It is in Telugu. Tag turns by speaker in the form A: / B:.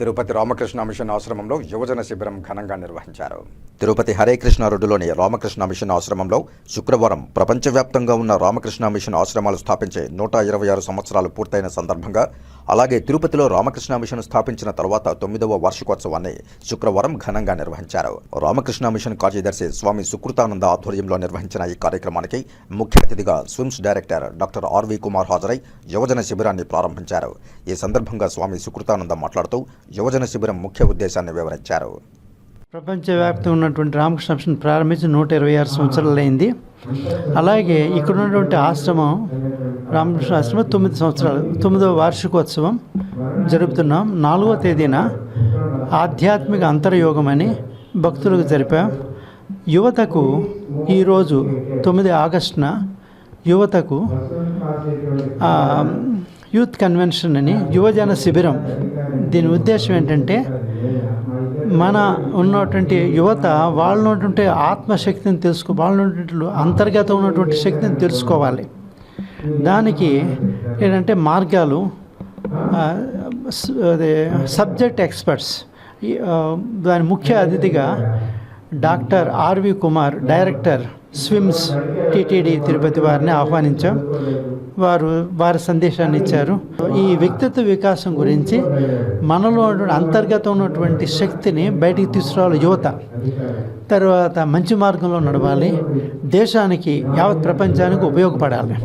A: తిరుపతి రామకృష్ణ మిషన్ ఆశ్రమంలో యువజన శిబిరం ఘనంగా నిర్వహించారు. తిరుపతి హరే కృష్ణ రోడ్డులోని రామకృష్ణ మిషన్ ఆశ్రమంలో శుక్రవారం ప్రపంచవ్యాప్తంగా ఉన్న రామకృష్ణ మిషన్ ఆశ్రమాలు స్థాపించే నూట ఇరవై ఆరు సంవత్సరాలు పూర్తయిన సందర్భంగా అలాగే తిరుపతిలో రామకృష్ణ మిషన్ స్థాపించిన తర్వాత తొమ్మిదవ వార్షికోత్సవాన్ని శుక్రవారం ఘనంగా నిర్వహించారు. రామకృష్ణ మిషన్ కార్యదర్శి స్వామి సుకృతానంద ఆధ్వర్యంలో నిర్వహించిన ఈ కార్యక్రమానికి ముఖ్య అతిథిగా SVIMS director doctor RV Kumar హాజరై యువజన శిబిరాన్ని ప్రారంభించారు. ఈ సందర్భంగా స్వామి సుకృతానంద మాట్లాడుతూ యువజన శిబిరం ముఖ్య ఉద్దేశాన్ని వివరించారు.
B: ప్రపంచవ్యాప్తంగా ఉన్నటువంటి రామకృష్ణ మిషన్ ప్రారంభించి నూట ఇరవై ఆరు సంవత్సరాలు అయింది అలాగే ఇక్కడ ఉన్నటువంటి ఆశ్రమం రామకృష్ణ ఆశ్రమం తొమ్మిది సంవత్సరాలు తొమ్మిదవ వార్షికోత్సవం జరుపుతున్నాం నాలుగో తేదీన ఆధ్యాత్మిక అంతర్యోగం అని భక్తులకు జరిపాం. యువతకు ఈరోజు తొమ్మిది ఆగస్టున యువతకు యూత్ కన్వెన్షన్ అని యువజన శిబిరం. దీని ఉద్దేశం ఏంటంటే మన ఉన్నటువంటి యువత వాళ్ళు ఉన్నటువంటి ఆత్మశక్తిని తెలుసుకో వాళ్ళు ఉన్నటువంటి అంతర్గత ఉన్నటువంటి శక్తిని తెలుసుకోవాలి. దానికి ఏంటంటే మార్గాలు అదే సబ్జెక్ట్ ఎక్స్పర్ట్స్. దాని ముఖ్య అతిథిగా doctor RV Kumar director SVIMS TTD Tirupati వారిని ఆహ్వానించాం. వారు వారి సందేశాన్ని ఇచ్చారు. ఈ వ్యక్తిత్వ వికాసం గురించి మనలో అంతర్గతం ఉన్నటువంటి శక్తిని బయటికి తీసుకురావాలి యువత. తర్వాత మంచి మార్గంలో నడవాలి. దేశానికి యావత్ ప్రపంచానికి ఉపయోగపడాలి.